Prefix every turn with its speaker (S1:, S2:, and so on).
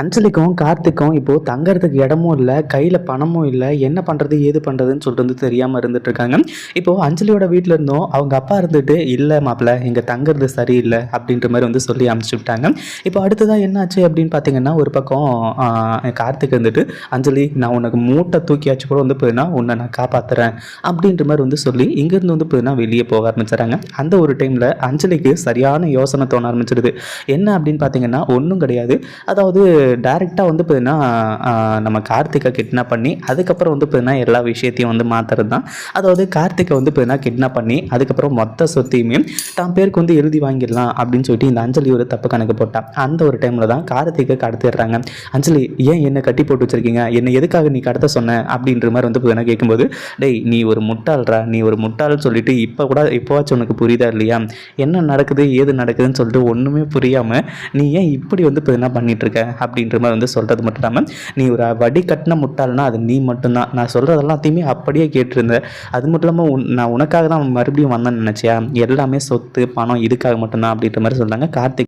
S1: அஞ்சலிக்கும் கார்த்திக்கும் இப்போது தங்கறதுக்கு இடமும் இல்லை கையில் பணமும் இல்லை என்ன பண்ணுறது ஏது பண்ணுறதுன்னு சொல்லிட்டு வந்து தெரியாமல் இருந்துட்டு இருக்காங்க. இப்போது அஞ்சலியோட வீட்டில் இருந்தும் அவங்க அப்பா இருந்துட்டு இல்லை மாப்பிள்ள இங்கே தங்குறது சரியில்லை அப்படின்ற மாதிரி வந்து சொல்லி அனுப்பிச்சு விட்டாங்க. இப்போ அடுத்ததாக என்னாச்சு அப்படின்னு பார்த்தீங்கன்னா ஒரு பக்கம் கார்த்திக் வந்துட்டு அஞ்சலி நான் உனக்கு மூட்டை தூக்கியாச்சு கூட வந்து போயினா உன்னை நான் காப்பாற்றுறேன் அப்படின்ற மாதிரி வந்து சொல்லி இங்கேருந்து வந்து போயினா வெளியே போக ஆரம்பிச்சிடறாங்க. அந்த ஒரு டைமில் அஞ்சலிக்கு சரியான யோசனை தோண ஆரம்பிச்சிடுது என்ன அப்படின்னு பார்த்தீங்கன்னா ஒன்றும் கிடையாது. அதாவது டைரெக்டாக வந்து பார்த்தீங்கன்னா நம்ம கார்த்திகை கிட்னாப் பண்ணி அதுக்கப்புறம் வந்து பார்த்திங்கன்னா எல்லா விஷயத்தையும் வந்து மாற்றுறது தான். அதாவது கார்த்திகை வந்து பார்த்திங்கன்னா கிட்னாப் பண்ணி அதுக்கப்புறம் மொத்த சொத்தையுமே தான் பேருக்கு வந்து எழுதி வாங்கிடலாம் அப்படின்னு சொல்லிட்டு இந்த அஞ்சலி ஒரு தப்பு கணக்கு போட்டான். அந்த ஒரு டைமில் தான் கார்த்திகை கடத்திடுறாங்க. அஞ்சலி ஏன் என்னை கட்டி போட்டு வச்சிருக்கீங்க? என்னை எதுக்காக நீ கடத்த சொன்ன? அப்படின்ற மாதிரி வந்து பார்த்திங்கன்னா கேட்கும்போது டேய் நீ ஒரு முட்டாள்ரா. நீ ஒரு முட்டாள்னு சொல்லிட்டு இப்போ கூட இப்போவாச்சும் உனக்கு புரியுதா இல்லையா? என்ன நடக்குது? ஏது நடக்குதுன்னு சொல்லிட்டு ஒன்றுமே புரியாமல் நீ ஏன் இப்படி வந்து இப்போ என்ன பண்ணிகிட்ருக்க அப்படின்ற மாதிரி வந்து சொல்கிறது மட்டும் இல்லாமல் நீ ஒரு வடி கட்டின முட்டாள்னா அது நீ மட்டும்தான். நான் சொல்கிறது எல்லாத்தையுமே அப்படியே கேட்டிருந்த அது மட்டும் இல்லாமல் உன் நான் உனக்காக தான் மறுபடியும் வந்தேன்னு நினச்சியா? எல்லாமே சொத்து பணம் இதுக்காக மட்டும்தான் அப்படின்ற மாதிரி சொல்கிறாங்க கார்த்திக்